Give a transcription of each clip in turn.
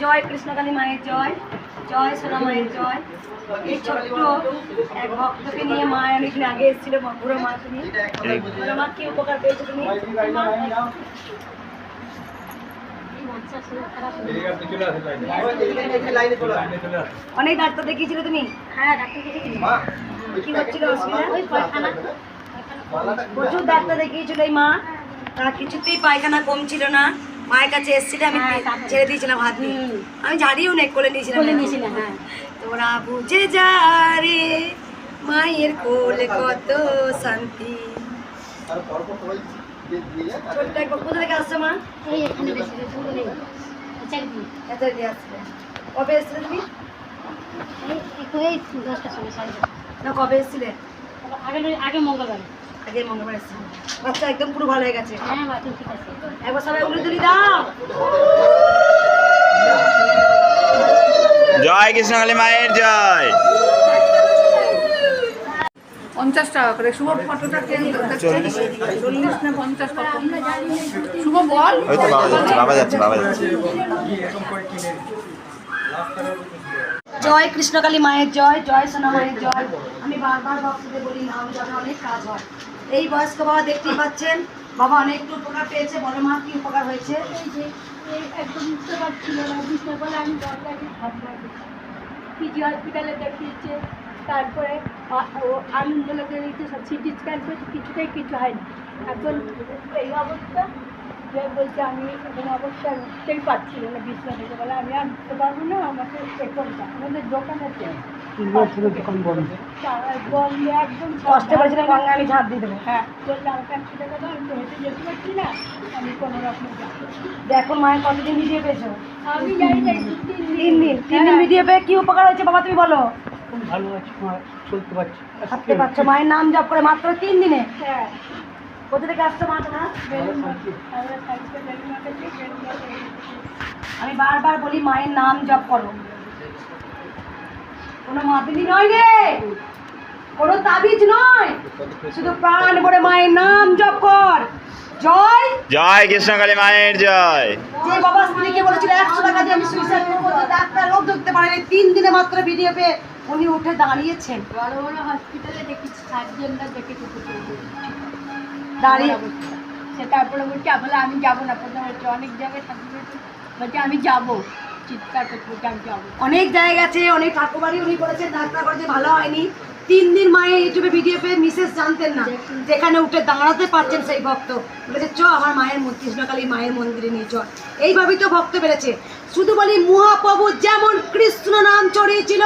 জয় কৃষ্ণকালী মায়ের জয় জয় সোনা মায়ের জয়। এই ছোট্ট এক ভক্তকে নিয়ে মা অনেকদিন আগে এসেছিল বুড়ো মা তুমি। বুড়ো মা কি উপকার পেয়েছ তুমি? অনেক ডাক্তার দেখিয়েছিল তুমি? হ্যাঁ ডাক্তার কি হচ্ছিল অসুবিধা? প্রচুর ডাক্তার দেখিয়েছিল এই মা। তার কিছুতেই পায়খানা কম ছিল না। মায়ের কাছে এসেছিলে আমি হ্যাঁ, ছেড়ে দিয়েছিলাম হাত নিয়ে আমি ঝাড়িও নেই কোলে নিয়েছিলাম। হ্যাঁ। তোরা বুঝে যা রে মায়ের কোলে কত শান্তি। কোথা থেকে আসছো মা? দিয়ে আসছিলে কবে এসেছিলে তুমি? না কবে এসেছিলে? আগে আগে মঙ্গলবার। আগে মঙ্গলবার এসেছিলে বাচ্চা একদম পুরো ভালো হয়ে গেছে। হ্যাঁ বাথরুম ঠিক আছে। একবার সবাই উলু তুলি দাও। জয় কৃষ্ণকালী মায়ের জয়। পঞ্চাশ টাকা করে। শুভ ফটোটা চল্লিশ। না পঞ্চাশ শুভ বল। বাবা যাচ্ছে বাবা যাচ্ছে বাবা যাচ্ছে। জয় কৃষ্ণকালী মায়ের জয় জয় সোনা মায়ের জয়। আমি বারবার ভক্তদের বলি নাম জপে অনেক কাজ হয়। এই বয়স্ক বাবা দেখতেই পাচ্ছেন। বাবা অনেক উপকার পেয়েছে বড় মা, কি উপকার হয়েছে? একদম বুঝতে পারছিল না আমি তারপরে সব সিটি স্ক্যান করেছে, কিছুতেই কিছু হয়নি। এখন এই অবস্থা, যে বলছে আমি অবস্থা উঠতেই পারছিল না বিছনা বলে আমি আর উঠতে পারব না, আমাকে আমাদের দোকান বন্ধ বন্ধ একদম গঙ্গা আমি ঝাঁপ দিয়ে দেবো। হ্যাঁ দেখো মায়ের কতদিন পেয়েছ? তিন দিন। তিন দিন পেয়ে কি উপকার হয়েছে বাবা তুমি বলো? ভালো আছি মা চলতে পারছি। থাকতে পারছ মায়ের নাম জপ করে মাত্র তিন দিনে? হ্যাঁ। কোথা থেকে আসছো মা তোমরা? আমি বারবার বলি মায়ের নাম জপ করো। কোনো নয় রে। কোনো তাবিজ নয়। শুধু প্রাণ ভরে মায়ের নাম জপ কর। জয়। জয় কৃষ্ণকালী মায়ের জয়। যে বাবা স্ত্রীকে বলেছিল একশো টাকা দিয়ে আমি সুইসাইড করব ডাক্তার রোগ ধরতে পারেনি। তিন দিনে মাত্র ভিডিও পেয়ে উনি উঠে দাঁড়িয়েছেন। বড় বড় হসপিটালে দেখেছি সার্জনরা দেখেছি দাঁড়িয়ে সে তারপরে বলছে বলে আমি যাব না প্রথমে অনেক জায়গায় সার্জন বলছে আমি যাব। চিৎকার করতে অনেক জায়গা আছে অনেক ঠাকুরবাড়ি উনি করেছেন ডাক্তার করেছে ভালো হয়নি। তিন দিন মায়ের ইউটিউবে ভিডিও পেয়ে মিসেস জানতেন না যেখানে উঠে দাঁড়াতে পারছেন সেই ভক্ত। বলেছে চ আমার মায়ের কৃষ্ণকালী মায়ের মন্দিরে নিয়ে চ। এইভাবেই তো ভক্ত বেড়েছে। শুধু বলি মহাপ্রভু যেমন কৃষ্ণ নাম চড়িয়েছিল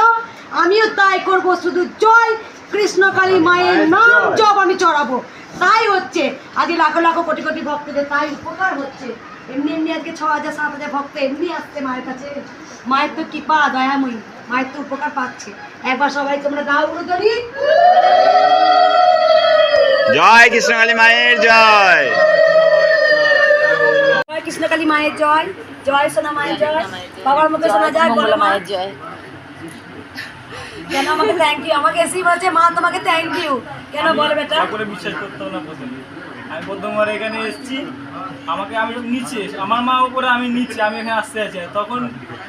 আমিও তাই করব শুধু জয়। কৃষ্ণকালী মায়ের নাম জব আমি চড়াবো। তাই হচ্ছে আজ লাখো লাখো কোটি কোটি ভক্তদের তাই উপকার হচ্ছে। এমনি এমনি আজকে ছ হাজার সাত হাজার ভক্ত এমনি আসছে মায়ের কাছে। মায়ের তো কৃপা দয়াময়ী। মায়ের তো উপকার পাচ্ছে। একবার সবাই তোমরা দাও উলুদলি জয় কৃষ্ণকালী মায়ের জয়। জয় কৃষ্ণকালী মায়ের জয়। জয় সোনা মায়ের জয়। বাবার মুখে শোনা যায় বলো মায়ের জয় কেন আমাকে থ্যাংক ইউ আমাকে এসেই বলছে মা তোমাকে থ্যাংক ইউ কেন বল বেটা? বিশ্বাস করতে না প্রথমে আমি প্রথমবার এখানে এসেছি। আমাকে আমি নিচে, আমার মা উপরে, আমি নিচে, আমি এখানে আসতে আছি। তখন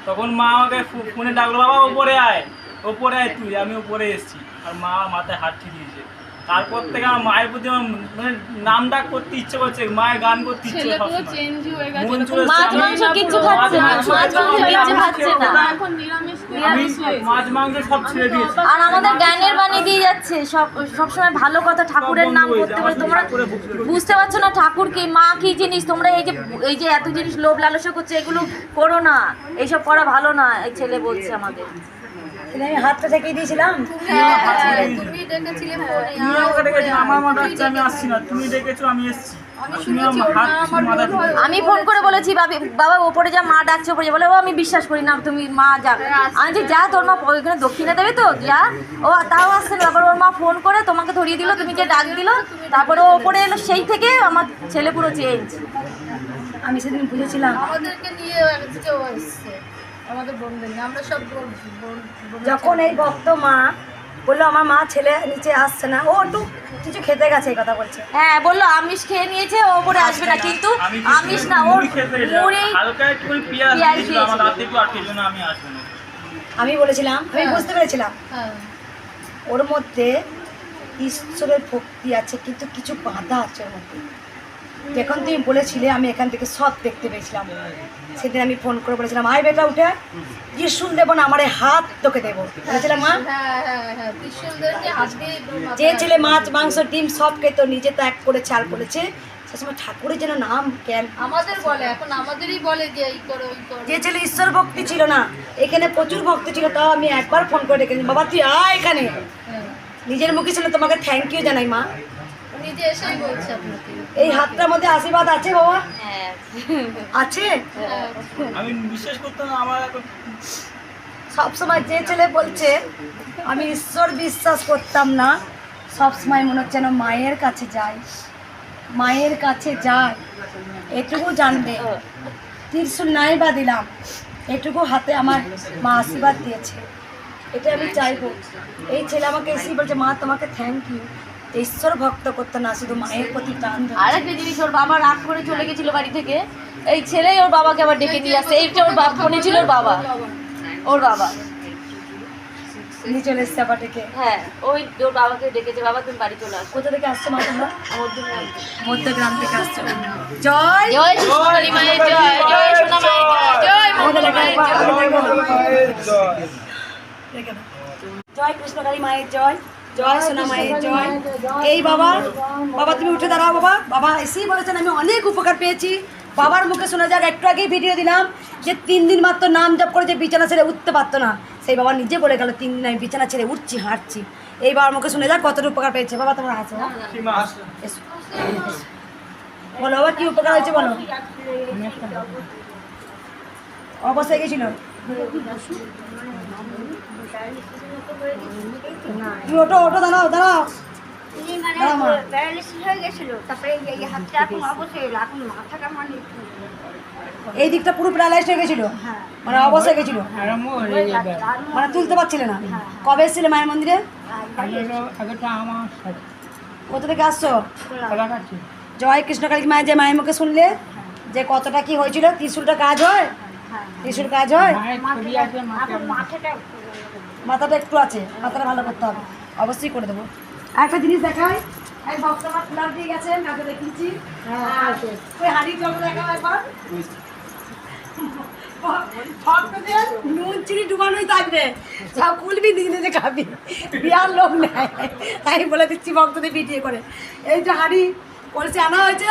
তখন মা আমাকে ফোনে ডাকলো, বাবা, উপরে আয়। ওপরে আয় তুই, আমি উপরে এসেছি। আর মা মাথায় হাত দিয়েছে তারপর থেকে আমার মায়ের প্রতি আমার মানে নাম ডাক করতে ইচ্ছে করছে মায়ের গান করতে ইচ্ছে করছে। মন চলে মাছ মাংস কিচ্ছু খাচ্ছে না, মাছ মাছ মাংস কিচ্ছু খাচ্ছে না। আমি মাছ মাংস সব ছেড়ে দিয়েছি। আর আমাদের জ্ঞানের বাণী দিয়ে যাচ্ছে সব সবসময় ভালো কথা ঠাকুরের নাম করতে বলে তোমরা বুঝতে পারছ না ঠাকুর কি মা কি জিনিস তোমরা এই যে এই যে এত জিনিস লোভ লালসা করছে এগুলো করো না। এইসব করা ভালো না এই ছেলে বলছে আমাদের। কিন্তু আমি হাতটা ঠেকিয়ে দিয়েছিলাম। তুমি আমাকে ডেকেছো আমার মা ডাকছে আমি আসছি না। তুমি ডেকেছো আমি এসেছি। তুমি আমার হাত শুধু মাথা দিয়ে আমি ফোন করে বলেছি বাবি বাবা ওপরে যা মা ডাকছে ওপরে যা। বলে ও আমি বিশ্বাস করি না তুমি মা যা। আমি যে যা তোর মা ওইখানে দক্ষিণে দেবে তো যা। ও তাও আসছে না। তারপর ওর মা ফোন করে তোমাকে ধরিয়ে দিল তুমি যে ডাক দিল তারপরে ও ওপরে এলো সেই থেকে আমার ছেলে পুরো চেঞ্জ আমি সেদিন বুঝেছিলাম। আমাদেরকে নিয়ে আমাদের আমরা সব বোন- যখন এই ভক্ত মা বলল আমার মা ছেলে নিচে আসছে না। ও একটু কিছু খেতে গেছে এই কথা বলছে। হ্যাঁ বলল আমিষ খেয়ে নিয়েছে ও ওপরে আসবে না কিন্তু আমিষ না ওর মুড়ি হালকা একটু পেঁয়াজ দিয়েছিল। আমার আমি আসব না। আমি বলেছিলাম আমি বুঝতে পেরেছিলাম। হ্যাঁ। ওর মধ্যে ঈশ্বরের ভক্তি আছে কিন্তু কিছু বাধা আছে ওর মধ্যে। যখন তুমি বলেছিলে আমি এখান থেকে সব দেখতে পেয়েছিলাম। সেদিন আমি ফোন করে বলেছিলাম আয় বেটা উঠে। ত্রিশুল দেবো না আমার হাত তোকে দেবো। বলেছিলাম মা? হ্যাঁ হ্যাঁ হ্যাঁ যে ছেলে মাছ মাংস ডিম সব খেতো নিজে ত্যাগ করে চাল করেছে সে সময় ঠাকুরের যেন নাম জ্ঞান আমাদের বলে এখন আমাদেরই বলে যে এই করো ওই করো। যে ছেলে ঈশ্বর ভক্তি ছিল না এখানে প্রচুর ভক্তি ছিল তাও আমি একবার ফোন করে ডেকেছি বাবা তুই আয় এখানে। নিজের মুখে ছিল তোমাকে থ্যাংক ইউ জানাই মা। নিজে এসেই বলছে আপনাকে। এই হাতটার মধ্যে আশীর্বাদ আছে বাবা? হ্যাঁ। আছে? হ্যাঁ। আমি বিশ্বাস করতাম আমার এখন সব যে ছেলে বলছে আমি ঈশ্বর বিশ্বাস করতাম না সব সময় মনে হচ্ছে যেন মায়ের কাছে যাই। মায়ের কাছে যাই। এটুকু জানবে। ত্রিশুল নাই বা দিলাম। এটুকু হাতে আমার মা আশীর্বাদ দিয়েছে। এটা আমি চাইব। এই ছেলে আমাকে এসেই বলছে মা তোমাকে থ্যাংক ইউ ঈশ্বর ভক্ত করতো না শুধু মায়ের প্রতি টান। আর একটা জিনিস ওর বাবা রাগ করে চলে গেছিল বাড়ি থেকে। এই ছেলে ওর বাবাকে আবার ডেকে নিয়ে আসছে এইটা ওর বাপ মনে ছিল ওর বাবা। ওর বাবা। নিয়ে চলে এসছে আবার ডেকে। হ্যাঁ ওই ওর বাবাকে ডেকেছে। বাবা তুমি বাড়ি চলে আসো। কোথা থেকে আসছো মা তোমরা? মধ্যমগ্রাম মধ্যগ্রাম থেকে আসছো। জয়! জয় কৃষ্ণকালী মায়ের জয় জয় সোনা মায়ের জয় জয় আমাকে মঙ্গলা দেখো, মায়ের জয়। আমাকে দেখো। দেখে দাও। জয় কৃষ্ণকালী মায়ের জয়। জয় সোনা মায়ের জয় এই বাবা বাবা তুমি উঠে দাঁড়াও বাবা। বাবা এসেই বলেছেন আমি অনেক উপকার পেয়েছি। বাবার মুখে শোনা যাক একটু আগেই ভিডিও দিলাম যে তিন দিন মাত্র নাম জপ করে যে বিছানা ছেড়ে উঠতে পারতো না। সেই বাবা নিজে বলে গেল তিন দিন আমি বিছানা ছেড়ে উঠছি হাঁটছি। এই বাবার মুখে শুনে যাক কতটা উপকার পেয়েছে। বাবা তোমার আছে হ্যাঁ? বলো বাবা কি উপকার হয়েছে বলো? অবস্থায় গেছিল। ওটো ওটো দাঁড়াও দাঁড়াও। হয়ে এই মানে এই দিকটা পুরো প্যারালাইজ হয়ে গেছিল মানে অবস্থা হয়ে গেছিল। মানে তুলতে পারছিলে না। কবে এসেছিলে মায়ের মন্দিরে? কোথা থেকে আসছো? জয় কৃষ্ণকালী মায়ের যে মায়ের মুখে শুনলে যে কতটা কি হয়েছিল ত্রিশুলটা কাজ হয়? ত্রিশুল কাজ হয়? মাথাটা একটু আছে মাথাটা ভালো করতে হবে। অবশ্যই করে দেবো। একটা জিনিস দেখাই এক ভক্ত আমার কুলার দিয়ে গেছেন কাকে দেখিয়েছি ওই হাঁড়ির জল দেখাও একবার। ভক্তদের নুন চিনি ডুবানোই থাকবে। সব কুলবি নিজে নিজে খাবি। বিয়ার লোক নেয় আমি বলে দিচ্ছি ভক্তদের ভিডিও করে। এই যে হাঁড়ি কলসি আনা হয়েছে।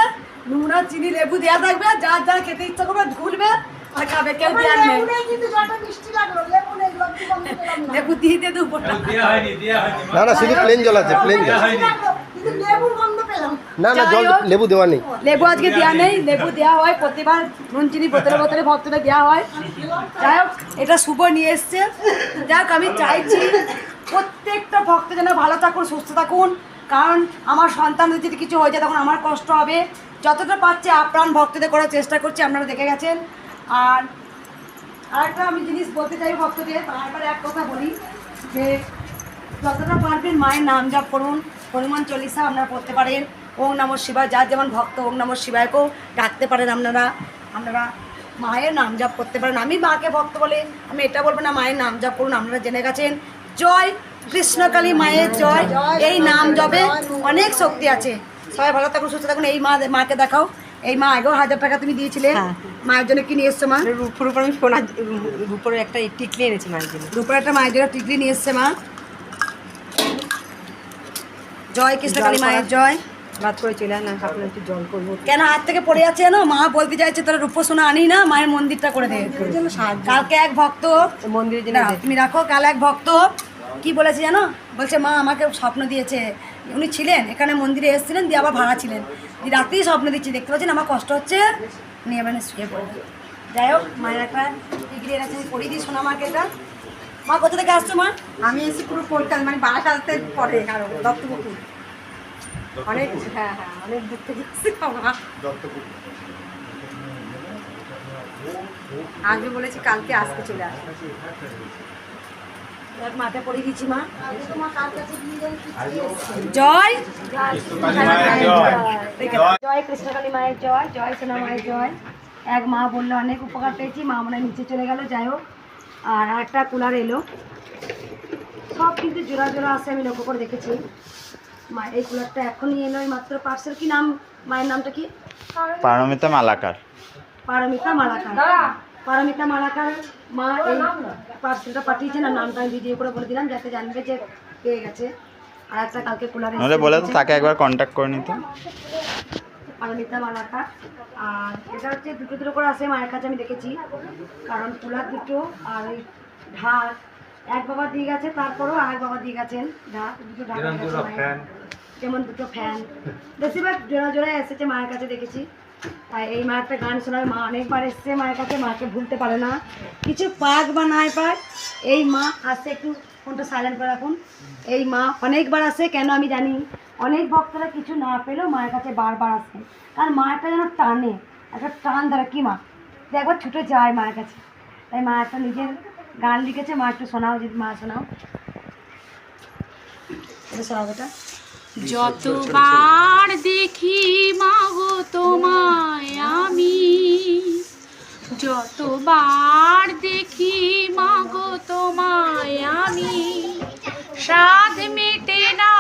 নুন আর চিনি লেবু দেওয়া থাকবে। যার যার খেতে ইচ্ছা করবে ঢুলবে আর খাবে কেউ দেওয়ার নেই লেবু দিয়ে দিয়ে দেবো না না শুধু প্লেন জল আছে প্লেন জল। না না জল লেবু দেওয়া নেই। লেবু আজকে দেওয়া নেই লেবু দেওয়া হয় প্রতিবার নুন চিনি বোতলে বোতলে ভক্তদের দেওয়া হয়। যাই হোক এটা শুভ নিয়ে এসছে। যাই হোক আমি চাইছি প্রত্যেকটা ভক্ত যেন ভালো থাকুন সুস্থ থাকুন। কারণ আমার সন্তানদের যদি কিছু হয়ে যায় তখন আমার কষ্ট হবে। যতটা পারছি আপ্রাণ ভক্তদের করার চেষ্টা করছি আপনারা দেখে গেছেন। আর আরেকটা আমি জিনিস বলতে চাই ভক্তদের বারবার এক কথা বলি, যে যতটা পারবেন মায়ের নাম জপ করুন। হনুমান চল্লিশা আপনারা পড়তে পারেন। ওম নম শিবায়। যার যেমন ভক্ত, ওম নম শিবায়কেও ডাকতে পারেন আপনারা। আপনারা মায়ের নাম জপ করতে পারেন। আমি মাকে ভক্ত বলে আমি এটা বলব না, মায়ের নাম জপ করুন, আপনারা জেনে গেছেন। জয় কৃষ্ণকালী মায়ের জয়। এই নাম জপে অনেক শক্তি আছে। সবাই ভালো থাকুন, সুস্থ থাকুন। এই মা, মাকে দেখাও। এই মা আগেও হাজার টাকা তুমি দিয়েছিলে। মায়ের জন্য কি নিয়ে এসছো মা? রূপোর উপর আমি সোনা রূপোর একটা টিকলি এনেছি মায়ের জন্য। দুপুরে একটা মায়ের জন্য টিকলি নিয়ে এসছে মা। জয় কৃষ্ণকালী মায়ের জয়। বাদ করে চলে না আপনার একটু জল করব কেন হাত থেকে পড়ে যাচ্ছে জানো? মা বলতে চাইছে তোরা রূপ সোনা আনি না মায়ের মন্দিরটা করে দে। কালকে এক ভক্ত মন্দিরের জন্য তুমি রাখো কাল এক ভক্ত কি বলেছে জানো? বলছে মা আমাকে স্বপ্ন দিয়েছে। উনি ছিলেন এখানে মন্দিরে এসেছিলেন দিয়ে আবার ভাড়া ছিলেন। রাতেই স্বপ্ন দিচ্ছি দেখতে পাচ্ছেন আমার কষ্ট হচ্ছে। নিয়ে মানে শুয়ে পড়বে যাই হোক মায়ের একটা ডিগ্রি আছে আমি পড়িয়ে দিই সোনা মাকে এটা। মা কোথা থেকে আসছো মা? আমি এসে পুরো কলকাতা মানে বারাসাতে পরে আরও দত্তপুকুর। অনেক হ্যাঁ হ্যাঁ অনেক দূর থেকে এসেছি আজও বলেছি কালকে আসতে চলে আসবে। মাঠে পড়ে দিচ্ছি মা। জয়। জয় কৃষ্ণকালী মায়ের জয় জয় সোনা মায়ের জয়। এক মা বলল অনেক উপকার পেয়েছি মা মনে নিচে চলে গেল যাই হোক। আর একটা কুলার এলো। সব কিন্তু জোড়া জোড়া আছে আমি লক্ষ্য করে দেখেছি। মা এই কুলারটা এখনই এলো এই মাত্র পার্সেল কি নাম? মায়ের নামটা কি? পারমিতা মালাকার। পারমিতা মালাকার। পারমিতা মালাকার মা এই পার্সেলটা পাঠিয়েছেন আর নামটা আমি ভিডিও করে বলে দিলাম যাতে জানবে যে পেয়ে গেছে। আর একটা কালকে কুলার নাহলে বলে তো তাকে একবার কন্ট্যাক্ট করে নিতে। পারমিতা মালাকার আর এটা হচ্ছে দুটো দুটো করে আসে মায়ের কাছে আমি দেখেছি। কারণ কুলার দুটো আর ওই ঢাক এক বাবা দিয়ে গেছে তারপরও আর এক বাবা দিয়ে গেছেন। ঢাক দুটো ঢাক যেমন দুটো ফ্যান বেশিরভাগ জোড়া জোড়ায় এসেছে মায়ের কাছে দেখেছি। এই মা একটা গান শোনায়, মা অনেকবার এসছে মায়ের কাছে, মাকে ভুলতে পারে না। কিছু পাক বা নাই পাক, এই মা আসে একটু ফোনটা সাইলেন্ট করে রাখুন। এই মা অনেকবার আসে, কেন আমি জানি? অনেক ভক্তরা কিছু না পেলেও মায়ের কাছে বারবার আসে। কারণ মা একটা যেন টানে, একটা টান ধরে। কি মা? একবার ছুটে যায় মায়ের কাছে। তাই মা একটা নিজের গান লিখেছে, মা একটু শোনাও, যদি মা শোনাও। শোনাও যতবার দেখি মাগো তোমায় আমি যতবার দেখি, মাগো তোমায় আমি। স্বাদ মেটে না,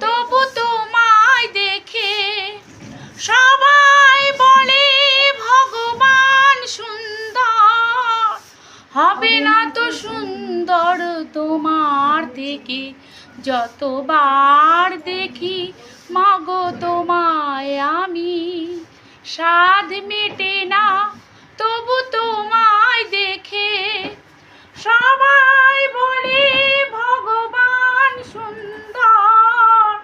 তবু তোমায় দেখে সবাই বলে, ভগবান সুন্দর। হবে না তো সুন্দর তোমার থেকে। যতবার দেখি মাগো তোমায় আমি। স্বাদ মেটে না, তবু তোমায় দেখে। সবাই বলে, ভগবান সুন্দর।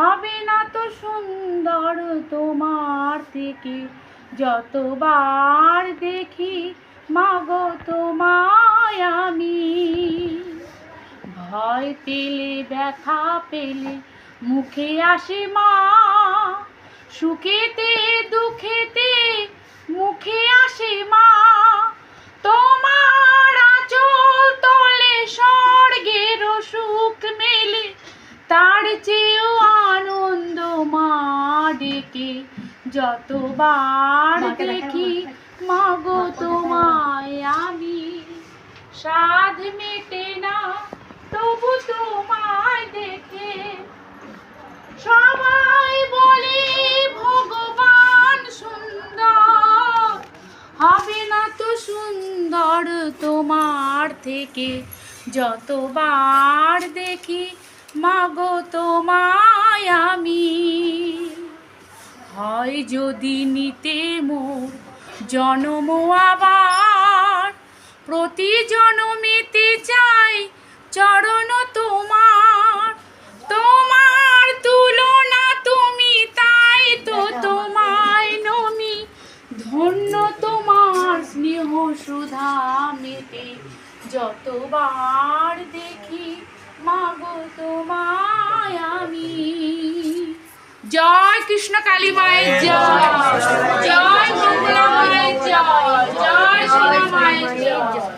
হবে না তো সুন্দর তোমার থেকে। যতবার দেখি, মাগো তোমায় আমি। ভয় পেলে, ব্যথা পেলে মুখে আসে মা সুখেতে দুঃখেতে মুখে আসে মা। তোমার আঁচল তলে স্বর্গের সুখ মেলে তার চেয়েও আনন্দ মা ডেকে। যতবার দেখি মাগো তোমায় আমি সাধ মেটে না তবু তোমায় দেখে। সবাই বলে, ভগবান সুন্দর। হবে না তো সুন্দর তোমার থেকে। যতবার দেখি, মাগো, তোমায় আমি। হয় যদি নিতে মোর জনম আবার প্রতি জনমেতে চাই চরণ তোমার স্নেহ সুধা মেতে যতবার দেখি মাগো তোমায় আমি। জয় কৃষ্ণ কালী মায়ের জয়। জয় মঙ্গলা মায়ের জয়। জয় সোনা মায়ের জয়।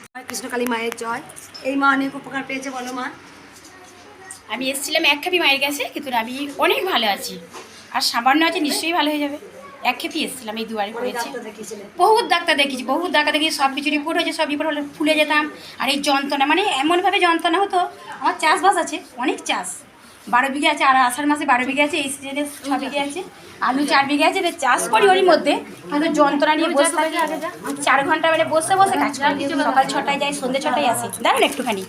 জয় কৃষ্ণকালী মায়ের জয়। এই মা অনেক উপকার পেয়েছে বলো মা। আমি এসেছিলাম এক খেপি মায়ের কাছে কিন্তু আমি অনেক ভালো আছি। আর সামান্য আছে নিশ্চয়ই ভালো হয়ে যাবে। এক খেপি এসেছিলাম এই দুয়ারে পড়েছি। বহুত ডাক্তার দেখেছি বহুত ডাক্তার দেখেছি সব কিছু রিপোর্ট হয়েছে সব রিপোর্ট হলে ফুলে যেতাম। আর এই যন্ত্রণা মানে এমনভাবে যন্ত্রণা হতো আমার চাষবাস আছে অনেক চাষ। বারো বিঘে আছে আর আষাঢ় মাসে বারো বিঘে আছে এই সিজনে ছ বিঘে আছে আলু চার বিঘে আছে চাষ করি ওরই মধ্যে কিন্তু যন্ত্রণা নিয়ে বসে থাকি। চার ঘণ্টা মানে বসে বসে কাজ করি। সকাল ছটায় যাই সন্ধ্যে ছটায় আসি। দাঁড়ান একটুখানি।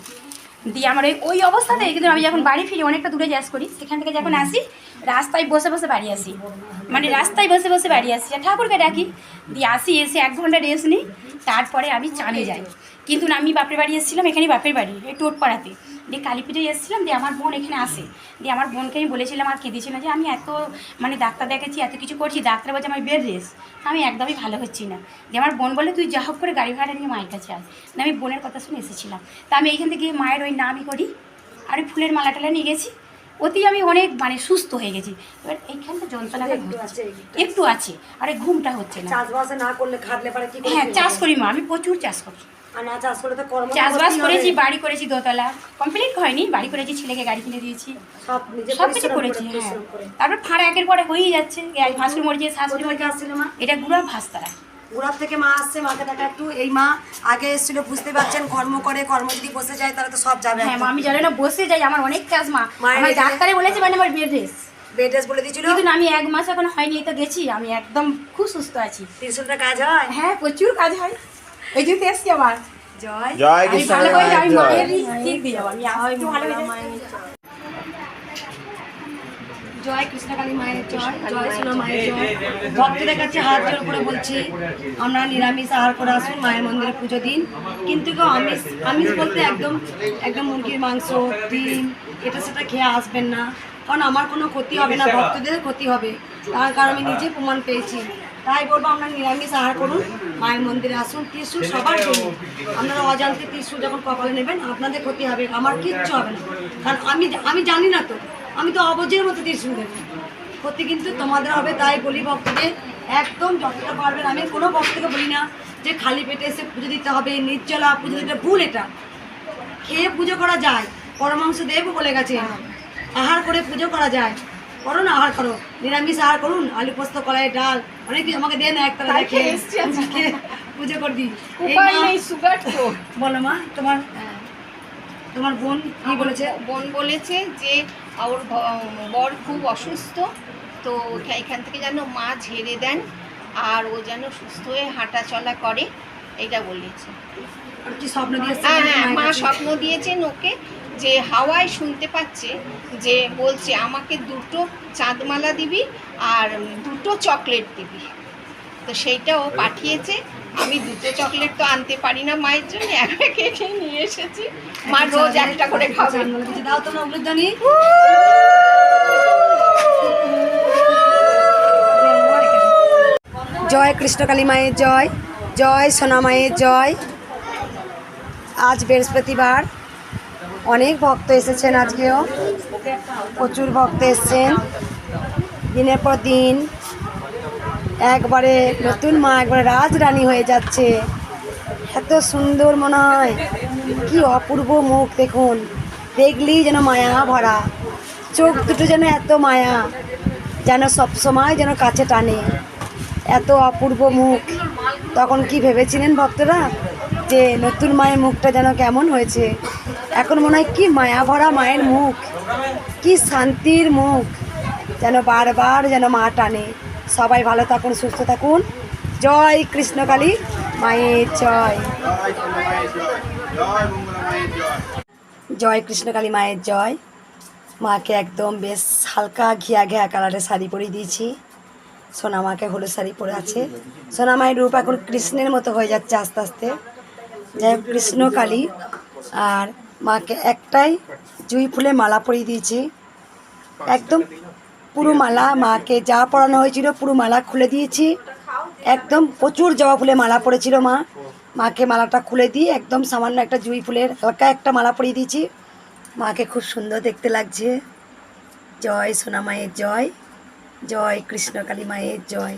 দিয়ে আমার ওই ওই অবস্থাতেই কিন্তু আমি যখন বাড়ি ফিরি অনেকটা দূরে যাস করি, সেখান থেকে যখন আসি, রাস্তায় বসে বসে বাড়ি আসি। মানে রাস্তায় বসে বসে বাড়ি আসি। ঠাকুরকে ডাকি, দিয়ে আসি, এসে এক ঘণ্টা রেস্ট নিই, তারপরে আমি চানে যাই। কিন্তু আমি বাপের বাড়ি এসেছিলাম এখানে বাপের বাড়ি, এই টোটপাড়াতে। দিয়ে কালীপুজোয় এসেছিলাম দিয়ে আমার বোন এখানে আসে। দিয়ে আমার বোনকে আমি বলেছিলাম আর কেঁদেছিলাম যে আমি এত মানে ডাক্তার দেখেছি এত কিছু করছি ডাক্তার বলছে আমার বেড রেস আমি একদমই ভালো হচ্ছি না। দিয়ে আমার বোন বলে তুই যা হোক করে গাড়ি ভাড়া নিয়ে মায়ের কাছে না আমি বোনের কথা শুনে এসেছিলাম। তা আমি এইখান থেকে মায়ের ওই নামই করি আর ওই ফুলের মালা টালা নিয়ে গেছি। অতি আমি অনেক মানে সুস্থ হয়ে গেছি। এবার এইখানটা যন্ত্রণাটা হচ্ছে। একটু আছে। আর ঘুমটা হচ্ছে না। চাষবাসে না করলে খাটলে পারে হ্যাঁ চাষ করি মা আমি প্রচুর চাষ করি। আর না চাষ করে তো কর্ম চাষবাস করেছি বাড়ি করেছি দোতলা। কমপ্লিট হয়নি বাড়ি করেছি ছেলেকে গাড়ি কিনে দিয়েছি। সব নিজে সব কিছু করে, করেছি হ্যাঁ। তারপর ফাঁড়া একের পরে হয়েই যাচ্ছে ভাসুর মরেছে শাশুড়ি কোথা থেকে মরেছে আসছিল মা? এটা গুড়া ভাস্তারা। গুড়ার থেকে মা আসছে মাকে দেখা একটু। এই মা আগে এসেছিল বুঝতে পারছেন কর্ম করে কর্ম যদি বসে যায় তাহলে তো সব যাবে হ্যাঁ আমি জানি না বসে যাই আমার অনেক চাষ মা। আমার ডাক্তারে বলেছে মানে আমার বেড রেস্ট বেড রেস্ট বলে দিয়েছিল? কিন্তু আমি এক মাস এখন হয়নি তো গেছি। আমি একদম খুব সুস্থ আছি। কাজ হয়? হ্যাঁ প্রচুর কাজ হয়। এসছি আবার। জয়। জয় কৃষ্ণ আমি মায়ের ঠিক দিয়ে যাব আমি একটু ভালো জয় কৃষ্ণকালী মায়ের জয় জয় সোনা মায়ের জয়। ভক্তদের কাছে হাত জোর করে বলছি আমরা নিরামিষ আহার করে আসুন মায়ের মন্দিরে পুজো দিন। কিন্তু আমিষ আমিষ বলতে একদম একদম মুরগির মাংস ডিম এটা সেটা খেয়ে আসবেন না। কারণ আমার কোনো ক্ষতি হবে না ভক্তদের ক্ষতি হবে। তার কারণ আমি নিজে প্রমাণ পেয়েছি। তাই বলব, আমরা নিরামিষ আহার করুন, মায়ের মন্দিরে আসুন, ত্রিশুল সবার জন্য। আপনারা অজান্তে ত্রিশুল যখন কপালে নেবেন, আপনাদের ক্ষতি হবে, আমার কিচ্ছু হবে না। কারণ আমি আমি জানি না তো, আমি তো অবজের মতো ত্রিশুল দেবো ক্ষতি কিন্তু তোমাদের হবে, তাই বলি ভক্তদের, একদম যতটা পারবেন, আমি কোনো ভক্তকে বলি না যে খালি পেটে এসে পুজো দিতে হবে, নির্জলা পুজো দিতে, ভুল এটা। খেয়ে পুজো করা যায় পরমাংশ দেব বলে গেছে, আহার করে পুজো করা যায়। করো না আহার করো। নিরামিষ আহার করুন আলু পোস্ত কলাই ডাল অনেক কিছু আমাকে দেন এক তারা দেখে। খেয়ে পুজো করবি তো। বলো মা তোমার তোমার বোন কি বলেছে? বোন বলেছে যে ওর বর খুব অসুস্থ তো এখান থেকে যেন মা ঝেড়ে দেন আর ও যেন সুস্থ হয়ে হাঁটা চলা করে। এটা বলেছে। আর কি স্বপ্ন দিয়েছে? হ্যাঁ হ্যাঁ মা স্বপ্ন দিয়েছেন ওকে। যে হাওয়ায় শুনতে পাচ্ছে যে বলছে, আমাকে দুটো চাঁদমালা দিবি আর দুটো চকলেট দিবি। তো সেইটাও পাঠিয়েছে। আমি দুটো চকলেট তো আনতে পারি না মায়ের জন্য একটা কেটে নিয়ে এসেছি। মা রোজ একটা করে খাবে। জয় কৃষ্ণকালী মায়ের জয় জয় সোনা মায়ের জয়। আজ বৃহস্পতিবার। অনেক ভক্ত এসেছেন আজকেও। প্রচুর ভক্ত এসেছেন। দিনের পর দিন একবারে নতুন মা, একবারে রাজরানী হয়ে যাচ্ছে। এত সুন্দর মনে হয়। কি অপূর্ব মুখ দেখুন। দেখলেই যেন মায়া ভরা। চোখ দুটো যেন এত মায়া, যেন সবসময় যেন কাছে টানে। এত অপূর্ব মুখ। তখন কি ভেবেছিলেন ভক্তরা? যে নতুন মায়ের মুখটা যেন কেমন হয়েছে? এখন মনে হয় কি মায়া ভরা মায়ের মুখ, কি শান্তির মুখ, যেন বারবার যেন মা টানে। সবাই ভালো থাকুন, সুস্থ থাকুন। জয় কৃষ্ণকালী, মায়ের জয়। জয় কৃষ্ণকালী, মায়ের জয়। মাকে একদম বেশ হালকা ঘিয়া ঘিয়া কালারের শাড়ি পরিয়ে দিয়েছি। সোনা মাকে হলুদ শাড়ি পরে আছে। সোনা মায়ের রূপ এখন কৃষ্ণের মতো হয়ে যাচ্ছে আস্তে আস্তে। যাই হোক, কৃষ্ণকালী আর মাকে একটাই জুই ফুলে মালা পরিয়ে দিয়েছি। একদম পুরো মালা মাকে যা পরানো হয়েছিল পুরো মালা খুলে দিয়েছি। একদম প্রচুর জবা ফুলে মালা পড়েছিল মা। মাকে মালাটা খুলে দিয়ে একদম সামান্য একটা জুঁই ফুলের হালকা একটা মালা পরিয়ে দিয়েছি। মাকে খুব সুন্দর দেখতে লাগছে। জয় সোনা মায়ের জয়। জয় কৃষ্ণকালী মায়ের জয়।